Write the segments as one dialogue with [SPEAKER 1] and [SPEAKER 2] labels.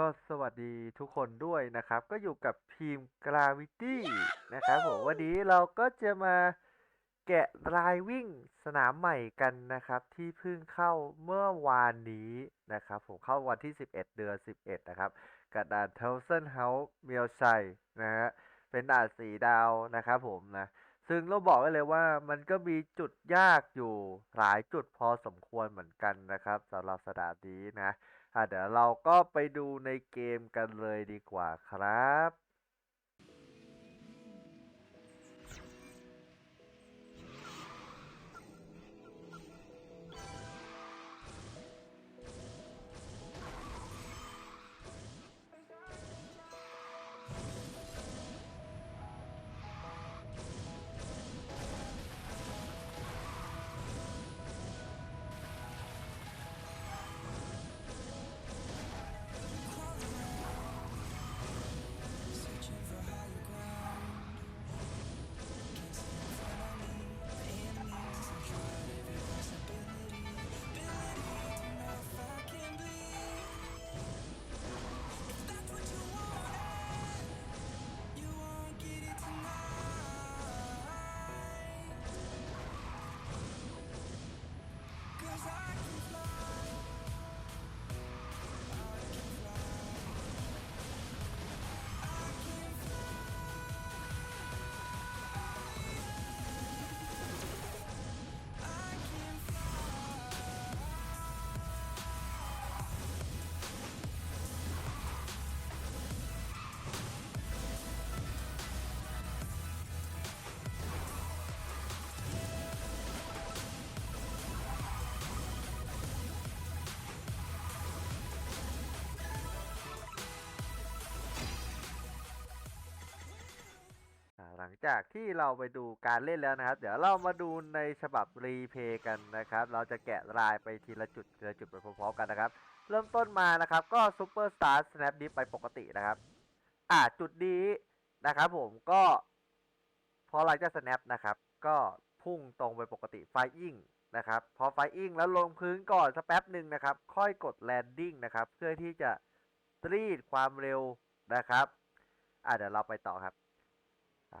[SPEAKER 1] ก็สวัสดีทุกคนด้วยนะครับ ก็อยู่กับทีม Gravity นะครับผมวันนี้เราก็จะมาแกะรายวิ่งสนามใหม่กันนะครับ ที่เพิ่งเข้าเมื่อวานนี้นะครับ ผมเข้าวันที่ 11 เดือน 11 นะครับกับด่านเทลเซนเฮาส์เมียวชัยนะฮะเป็นด่านสีดาวนะครับผมนะซึ่งเราบอกไว้เลยว่ามันก็มีจุดยากอยู่หลายจุดพอสมควรเหมือนกันนะครับสำหรับสนามนี้นะ อะเดี๋ยวเราก็ไปดูในเกมกันเลยดีกว่าครับ จากที่เราไปดูการเล่นแล้วนะครับ เดี๋ยวเรามาดูในฉบับรีเพย์กันนะครับ เราจะแกะรายไปทีละจุดทีละจุดไปพร้อมๆกันนะครับ เริ่มต้นมานะครับ ก็ซูเปอร์สตาร์สแนปดิฟไปปกตินะครับ อ่าจุดนี้นะครับผมก็ พอหลังจากสแนปนะครับ ก็พุ่งตรงไปปกติไฟอิงนะครับ พอไฟอิงแล้วลงพื้นก่อนสักแป๊บหนึ่งนะครับ ค่อยกดแลนดิ้งนะครับ เพื่อที่จะรีดความเร็วนะครับ อ่าเดี๋ยวเราไปต่อครับ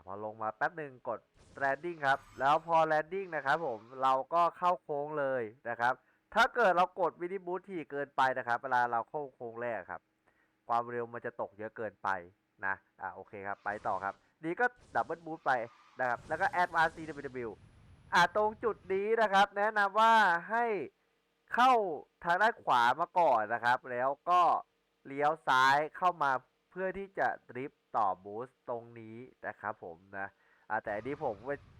[SPEAKER 1] พอลงมาแป๊บหนึ่งกด landing ครับ แล้วพอ landing นะครับผมเราก็เข้าโค้งเลยนะครับ ถ้าเกิดเรากดวินิบูทที่เกินไปนะครับ เวลาเราเข้าโค้งแรกครับ ความเร็วมันจะตกเยอะเกินไปนะ อะโอเคครับ ไปต่อครับ นี่ก็ดับเบิลบูทไปนะครับ แล้วก็ add r CW อะตรงจุดนี้นะครับ แนะนำว่าให้เข้าทางด้านขวามาก่อนนะครับ แล้วก็เลี้ยวซ้ายเข้ามาเพื่อที่จะดริฟต์ ต่อบูสต์ตรงนี้นะครับผมนะแต่อันนี้ผม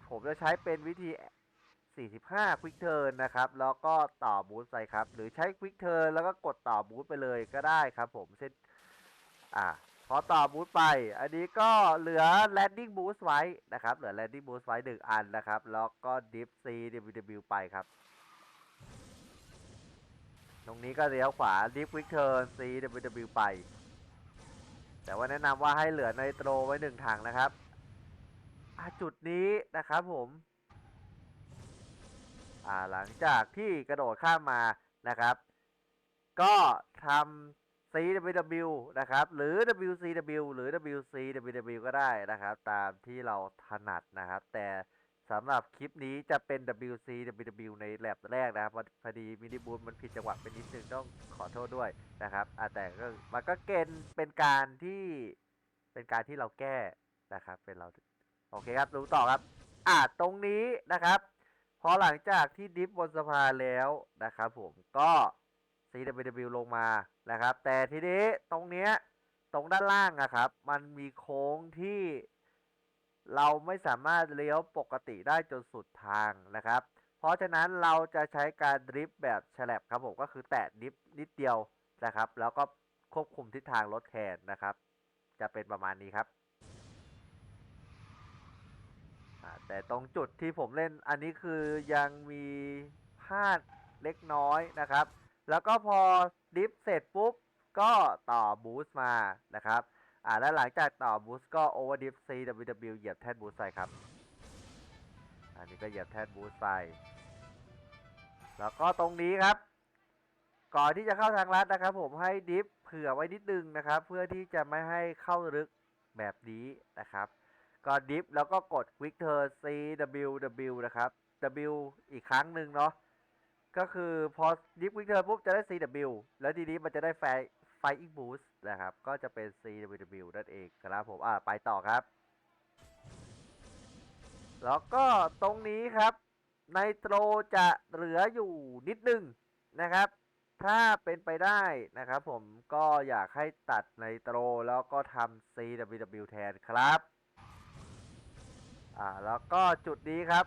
[SPEAKER 1] ผมจะใช้เป็นวิธี 45ควิกเทิร์นนะครับ แล้วก็ต่อบูสต์ไปครับ หรือใช้ควิกเทิร์นแล้วก็กดต่อบูสต์ไปเลยก็ได้ครับผมเช่นอ่าพอต่อบูสต์ไป อันนี้ก็เหลือ landing boost ไว้นะครับ เหลือ landing boost ไว้หนึ่งอันนะครับ แล้วก็ dip c ww ไปครับ ตรงนี้ก็เลี้ยวขวา dip quick turn c ww ไป แต่ว่าแนะนำว่าให้เหลือไนโตรไว้หนึ่งถังนะครับจุดนี้นะครับผมหลังจากที่กระโดดข้ามมานะครับ ก็ทำ CWW นะครับ หรือ WCW หรือ WCWW ก็ได้นะครับ ตามที่เราถนัดนะครับ แต่ สำหรับคลิปนี้จะเป็น WCWW ในแลบแรกนะครับพอดีมินิบูมมันผิดจังหวะไปนิดนึงต้องขอโทษด้วยนะครับแต่ก็มันก็เกณฑ์เป็นการที่เป็นการที่เราแก้นะครับ เป็นเราโอเคครับดูต่อครับ อะตรงนี้นะครับพอหลังจากที่ดิฟบนสะพานแล้วนะครับผมก็ CWW ลงมานะครับ แต่ทีนี้ตรงเนี้ยตรงด้านล่างอะครับ มันมีโค้งที่ เราไม่สามารถเลี้ยวปกติได้จนสุดทางนะครับ เพราะฉะนั้นเราจะใช้การดริฟต์แบบฉลับครับผมก็คือแตะนิดนิดเดียวนะครับ แล้วก็ควบคุมทิศทางรถแทนนะครับ จะเป็นประมาณนี้ครับแต่ตรงจุดที่ผมเล่นอันนี้คือยังมีพลาดเล็กน้อยนะครับ แล้วก็พอดิฟเสร็จปุ๊บก็ต่อบูสต์มานะครับ อ่าแล้วหลังจากต่อบูสก็โอเวอร์ดิฟ CWW เหยียบแท่นบูสต์ใส่ครับ อันนี้ก็เหยียบแท่นบูสต์ใส่แล้วก็ตรงนี้ครับ ก่อนที่จะเข้าทางลัดนะครับ ผมให้ดิฟเผื่อไว้นิดนึงนะครับ เพื่อที่จะไม่ให้เข้าลึกแบบนี้นะครับ ก็ดิฟแล้วก็กด quick turn CWW นะครับ W อีกครั้งหนึ่งเนาะก็คือพอดิฟ quick turn ปุ๊บจะได้ CW แล้วทีนี้มันจะได้ไฟ Flying Boost นะครับ ก็จะเป็น CWW นั่นเองครับผมอ่าไปต่อครับ แล้วก็ตรงนี้ครับไนโตรจะเหลืออยู่นิดนึงนะครับ ถ้าเป็นไปได้นะครับผมก็อยากให้ตัดไนโตรแล้วก็ทำ CWW แทนครับอ่าแล้วก็จุดนี้ครับ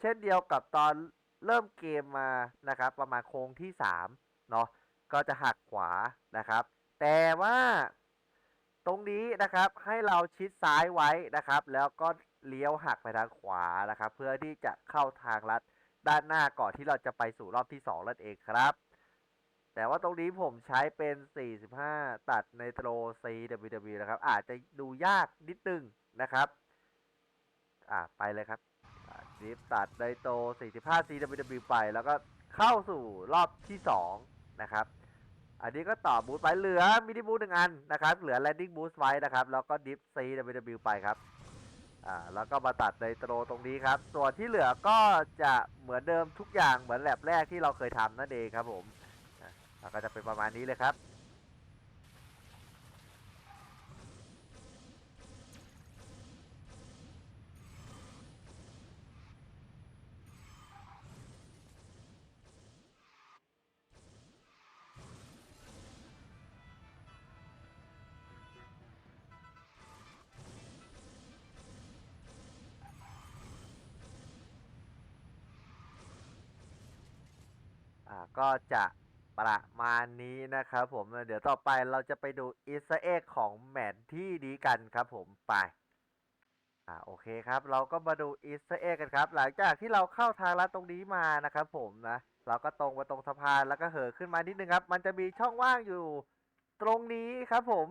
[SPEAKER 1] เช่นเดียวกับตอนเริ่มเกมมานะครับ ประมาณโค้งที่3เนาะก็จะหักขวานะครับ แต่ว่าตรงนี้นะครับให้เราชิดซ้ายไว้นะครับ แล้วก็เลี้ยวหักไปทางขวานะครับ เพื่อที่จะเข้าทางลัดด้านหน้าก่อนที่เราจะไปสู่รอบที่2นั่นเองครับ แต่ว่าตรงนี้ผมใช้เป็น 45 ตัดในโตร CWW นะครับ อาจจะดูยากนิดนึงนะครับอ่าไปเลยครับดิฟตัดไดโต45 CWW ไป แล้วก็เข้าสู่รอบที่ 2 นะครับ อันนี้ก็ต่อบูสไปเหลือมินิบูสหนึ่งอันนะครับ เหลือแลนดิ้งบูสไว้นะครับ แล้วก็ดิฟ CWW ไปครับ อ่า แล้วก็มาตัดในโตรตรงนี้ครับ ส่วนที่เหลือก็จะเหมือนเดิมทุกอย่างเหมือนแลบแรกที่เราเคยทำนั่นเองครับผมอะแล้วก็จะเป็นประมาณนี้เลยครับ อ่าก็จะประมาณนี้นะครับผม เดี๋ยวต่อไปเราจะไปดูอีสเอ็กของแมทที่นี้กันครับผมไปอ่าโอเคครับ เราก็มาดูอีสเอ็กกันครับ หลังจากที่เราเข้าทางลัดตรงนี้มานะครับผมนะเราก็ตรงไปตรงสะพานแล้วก็เห่อขึ้นมานิดนึงครับ มันจะมีช่องว่างอยู่ตรงนี้ครับผม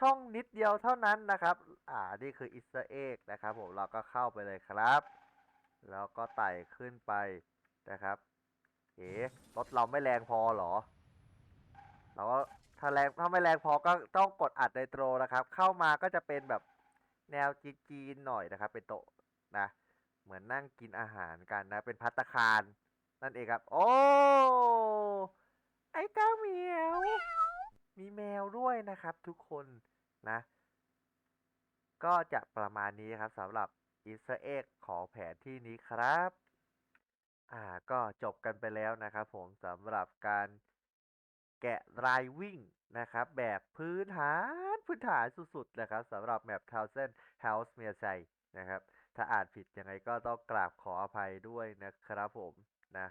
[SPEAKER 1] ช่องนิดเดียวเท่านั้นนะครับ อ่า นี่คืออีสเอ็กนะครับผม เราก็เข้าไปเลยครับ แล้วก็ไต่ขึ้นไปนะครับ เอ๋รถเราไม่แรงพอเหรอ เราก็ถ้าแรงถ้าไม่แรงพอก็ต้องกดอัดไนโตรนะครับ เข้ามาก็จะเป็นแบบแนวจีนๆหน่อยนะครับ เป็นโต๊ะนะ เหมือนนั่งกินอาหารกันนะ เป็นพัตคารนั่นเองครับ โอ้ไอ้เจ้าเหมียว มีแมวด้วยนะครับ ทุกคนนะ ก็จะประมาณนี้ครับสำหรับอีสเอ็กของแผนที่นี้ครับ อ่าก็จบกันไปแล้วนะครับผมสำหรับการแกะรายวิ่งนะครับ แบบพื้นฐานพื้นฐานสุดๆนะครับสำหรับแมป Thousand House เมียใจนะครับ ถ้าอ่านผิดยังไงก็ต้องกราบขออภัยด้วยนะครับผมนะ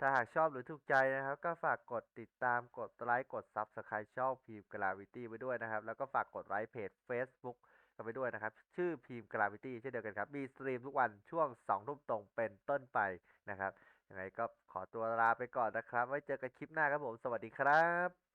[SPEAKER 1] ถ้าหากชอบหรือถูกใจนะครับ ก็ฝากกดติดตามกดไลค์กด Subscribe ช่องพีมกราวิตี้ไว้ด้วยนะครับ แล้วก็ฝากกดไลค์เพจ Facebook กันไปด้วยนะครับ ชื่อพีมกราฟิตี้เช่นเดียวกันครับ มีสตรีมทุกวันช่วง2ทุ่มตรงเป็นต้นไปนะครับยังไงก็ขอตัวลาไปก่อนนะครับ ไว้เจอกันคลิปหน้าครับผม สวัสดีครับ